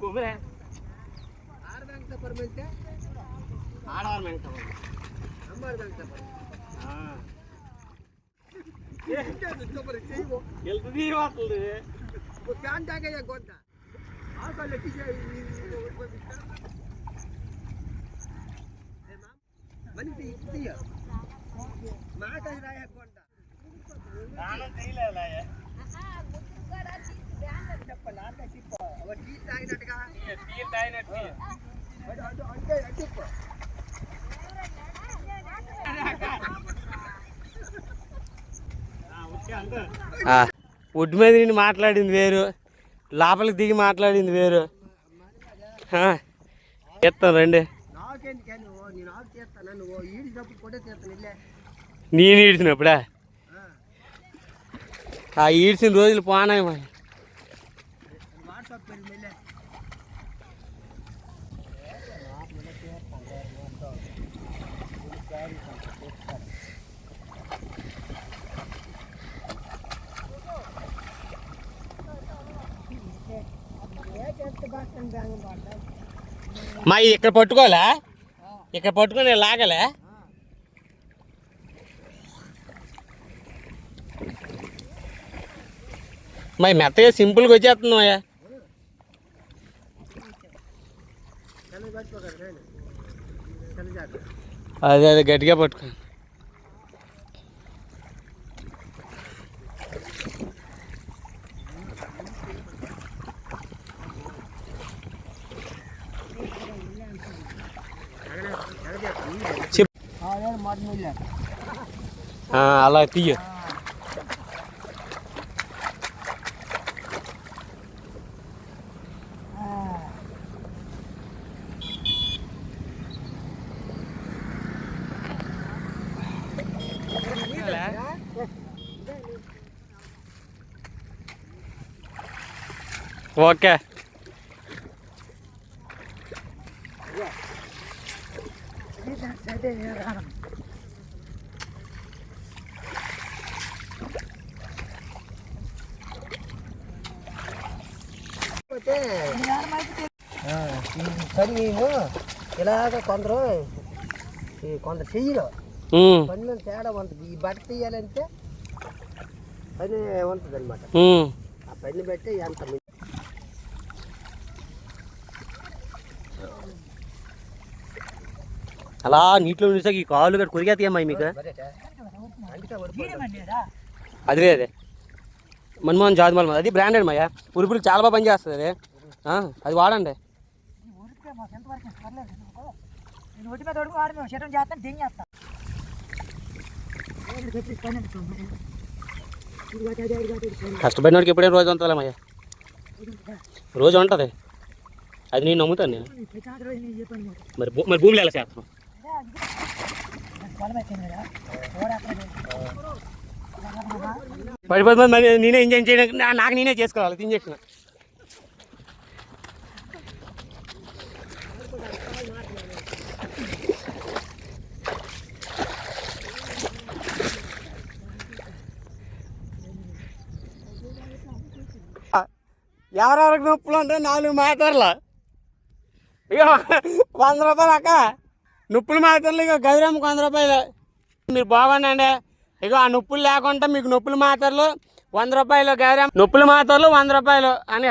ಕೊಬ್ಬರಿ ಆರು ಬ್ಯಾಂಕ್ ತಪ್ಪರ್ಮೆಂಟ್ ಆಡವರ್ ಬ್ಯಾಂಕ್ ತಗೊಂಡು ನಂಬರ್ ಬ್ಯಾಂಕ್ ತಗೊಂಡು ಹಾಂ ಎಲ್ತದಿ ಮಾತಲ್ರಿ ಪ್ಯಾಂಟ್ ಹಾಕಿದೆ ಗೊತ್ತಾ ಆಟೋ ಲೆಕ್ಕಿಸಿ ಮನೆ ಇದ್ದೀಯ ಮಾತಾಡಿದ ಯಾಕೆ ಕೊಂಡ ನಾನು ತೆಗಿಲ್ಲ ఒడ్డు మీద నుండి మాట్లాడింది వేరు లోపలికి దిగి మాట్లాడింది వేరు. చేస్తాను రండి. నేను ఈడ్చినప్పుడా? ఆ ఈడ్చిన రోజులు పోనాయి మా మా ఇది ఇక్కడ పట్టుకోవాలా ఇక్కడ పట్టుకొని లాగలే మరి మెత్తగా సింపుల్గా వచ్చేస్తుంది మాయా చలి పట్టుకోగలరు నేను చలి జాగ్రత్త అదే ఓకే. పని మేము ఇలాగ కొందరు ఈ కొందరు చెయ్యరు ఉమ్, పనిలో తేడా ఉంటుంది ఈ బట్ట తీయాలంటే పని ఉంటుంది అనమాట. ఆ పని బట్టి ఎంత అలా నీటిలో చూసాక ఈ కాళ్ళు గట్ట కొరిగేతాయమ్మా మీకు. అది అందుకే అదే. మన్మోహన్ జాతి అది బ్రాండెడ్ మాయా? ఉరుపులకు చాలా బాగా పనిచేస్తుంది అది. అది వాడండి. కష్టపడినోడికి ఎప్పుడైనా రోజు ఉంటుందిలే రోజు ఉంటుంది. అది నేను నమ్ముతాను నేను. మరి మరి భూమిలో ఎలా చేస్తాను పడిపోతుంది మరి నేనే ఇంజన్ చేయడానికి నాకు నేనే చేసుకోవాలి ఇంజక్షన్ ఎవరెవరికి నొప్పులు అంటే నాలుగు మాట్లాడలా అయ్యో వంద రూపాయలు అక్క. నొప్పులు మాత్రలు ఇక గదిరమ్మకు వంద రూపాయలు మీరు బాగుండండి. ఇక ఆ నొప్పులు లేకుండా మీకు నొప్పులు మాత్రలు వంద రూపాయలు గదిరమ్మ నొప్పులు మాత్రలు వంద రూపాయలు అని